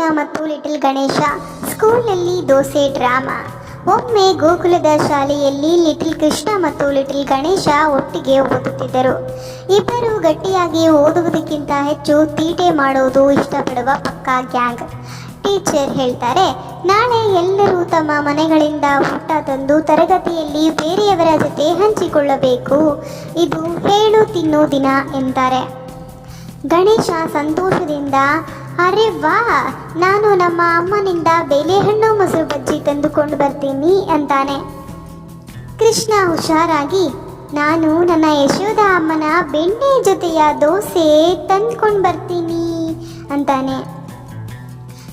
ಕೃಷ್ಣ ಮತ್ತು ಲಿಟಲ್ ಗಣೇಶ ಸ್ಕೂಲ್ನಲ್ಲಿ ದೋಸೆ, ಡ್ರಾಮಾ. ಒಮ್ಮೆ ಗೋಕುಲದ ಶಾಲೆಯಲ್ಲಿ ಲಿಟಲ್ ಕೃಷ್ಣ ಮತ್ತು ಲಿಟಲ್ ಗಣೇಶ ಒಟ್ಟಿಗೆ ಓದುತ್ತಿದ್ದರು. ಇಬ್ಬರು ಗಟ್ಟಿಯಾಗಿ ಓದುವುದಕ್ಕಿಂತ ಹೆಚ್ಚು ತೀಟೆ ಮಾಡುವುದು ಇಷ್ಟಪಡುವ ಪಕ್ಕಾ ಗ್ಯಾಂಗ್. ಟೀಚರ್ ಹೇಳ್ತಾರೆ, ನಾಳೆ ಎಲ್ಲರೂ ತಮ್ಮ ಮನೆಗಳಿಂದ ಊಟ ತಂದು ತರಗತಿಯಲ್ಲಿ ಬೇರೆಯವರ ಜೊತೆ ಹಂಚಿಕೊಳ್ಳಬೇಕು. ಇದು ಹೇಳು ತಿನ್ನೋ ದಿನ ಎಂತಾರೆ. ಗಣೇಶ ಸಂತೋಷದಿಂದ ಅರೆ ವಾ, ನಾನು ನಮ್ಮ ಅಮ್ಮನಿಂದ ಬೇಳೆಹಣ್ಣು ಮೊಸರು ಬಜ್ಜಿ ತಂದುಕೊಂಡು ಬರ್ತೀನಿ ಅಂತಾನೆ. ಕೃಷ್ಣ ಹುಷಾರಾಗಿ, ನಾನು ನನ್ನ ಯಶೋದ ಅಮ್ಮನ ಬೆಣ್ಣೆ ಜೊತೆಯ ದೋಸೆ ತಂದ್ಕೊಂಡು ಬರ್ತೀನಿ ಅಂತಾನೆ.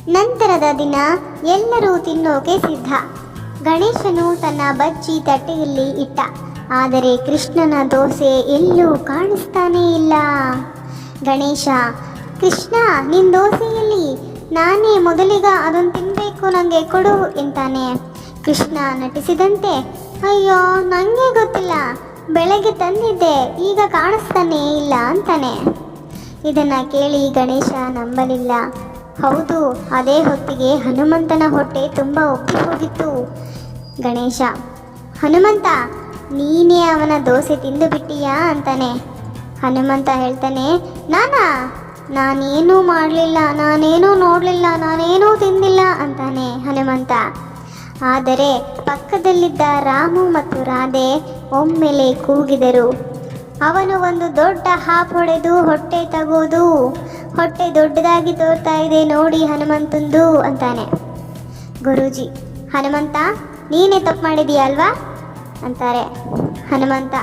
ನಂತರದ ದಿನ ಎಲ್ಲರೂ ತಿನ್ನೋಕೆ ಸಿದ್ಧ. ಗಣೇಶನು ತನ್ನ ಬಜ್ಜಿ ತಟ್ಟೆಯಲ್ಲಿ ಇಟ್ಟ. ಆದರೆ ಕೃಷ್ಣನ ದೋಸೆ ಎಲ್ಲೂ ಕಾಣಿಸ್ತಾನೇ ಇಲ್ಲ. ಗಣೇಶ ಕೃಷ್ಣ ನಿನ್ನ ದೋಸೆಯಲ್ಲಿ ನಾನೇ ಮೊದಲಿಗ ಅದನ್ನು ತಿನ್ನಬೇಕು ನನಗೆ ಕೊಡು ಎಂತಾನೆ ಕೃಷ್ಣ ನಟಿಸಿದಂತೆ, ಅಯ್ಯೋ ನನಗೆ ಗೊತ್ತಿಲ್ಲ. ಬೆಳಗ್ಗೆ ತಂದಿದ್ದೆ, ಈಗ ಕಾಣಿಸ್ತಾನೆ ಇಲ್ಲ ಅಂತಾನೆ. ಇದನ್ನ ಕೇಳಿ ಗಣೇಶ ನಂಬಲಿಲ್ಲ. ಹೌದು, ಅದೇ ಹೊತ್ತಿಗೆ ಹನುಮಂತನ ಹೊಟ್ಟೆ ತುಂಬ ಒಪ್ಪಿ ಹೋಗಿತ್ತು. ಗಣೇಶ, ಹನುಮಂತ, ನೀನೇ ಅವನ ದೋಸೆ ತಿಂದು ಬಿಟ್ಟೀಯಾ ಅಂತಾನೆ. ಹನುಮಂತ ಹೇಳ್ತಾನೆ, ನಾನಾ? ನಾನೇನೂ ಮಾಡಲಿಲ್ಲ, ನಾನೇನೂ ನೋಡಲಿಲ್ಲ, ನಾನೇನೂ ತಿಂದಿಲ್ಲ ಅಂತಾನೆ ಹನುಮಂತ. ಆದರೆ ಪಕ್ಕದಲ್ಲಿದ್ದ ರಾಮು ಮತ್ತು ರಾಧೆ ಒಮ್ಮೆಲೆ ಕೂಗಿದರು. ಅವನು ಒಂದು ದೊಡ್ಡ ಹಾಪ್ ಹೊಡೆದು ಹೊಟ್ಟೆ ತಗೋದು ಹೊಟ್ಟೆ ದೊಡ್ಡದಾಗಿ ತೋರ್ತಾ ಇದೆ ನೋಡಿ ಹನುಮಂತಂದು ಅಂತಾನೆ. ಗುರೂಜಿ, ಹನುಮಂತ, ನೀನೇ ತಪ್ಪು ಮಾಡಿದೀಯ ಅಲ್ವಾ ಅಂತಾರೆ ಹನುಮಂತ.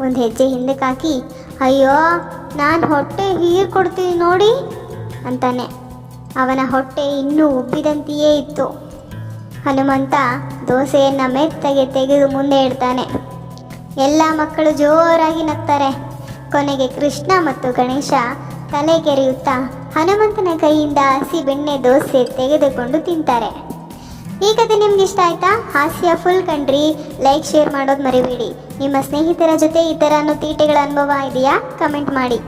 ಒಂದು ಹೆಜ್ಜೆ ಹಿಂದಕ್ಕೆ ಹಾಕಿ ಅಯ್ಯೋ, ನಾನು ಹೊಟ್ಟೆ ಹೀರ್ಕೊಡ್ತೀನಿ ನೋಡಿ ಅಂತಾನೆ. ಅವನ ಹೊಟ್ಟೆ ಇನ್ನೂ ಉಬ್ಬಿದಂತೆಯೇ ಇತ್ತು. ಹನುಮಂತ ದೋಸೆಯನ್ನು ಮೆತ್ತಗೆ ತೆಗೆದು ಮುಂದೆ ಇಡ್ತಾನೆ. ಎಲ್ಲ ಮಕ್ಕಳು ಜೋರಾಗಿ ನಗ್ತಾರೆ. ಕೊನೆಗೆ ಕೃಷ್ಣ ಮತ್ತು ಗಣೇಶ ತಲೆ ಕೆರೆಯುತ್ತಾ ಹನುಮಂತನ ಕೈಯಿಂದ ಹಸಿ ಬೆಣ್ಣೆ ದೋಸೆ ತೆಗೆದುಕೊಂಡು ತಿಂತಾರೆ. ಈ ಕತೆ ನಿಮ್ಗೆ ಇಷ್ಟ ಆಯ್ತಾ? ಹಾಸ್ಯ ಫುಲ್ ಕಂಡ್ರಿ ಲೈಕ್ ಶೇರ್ ಮಾಡೋದು ಮರಿಬೇಡಿ. ನಿಮ್ಮ ಸ್ನೇಹಿತರ ಜೊತೆ ಈ ಥರ ಅನ್ನೋ ತೀಟೆಗಳ ಅನುಭವ ಇದೆಯಾ? ಕಮೆಂಟ್ ಮಾಡಿ.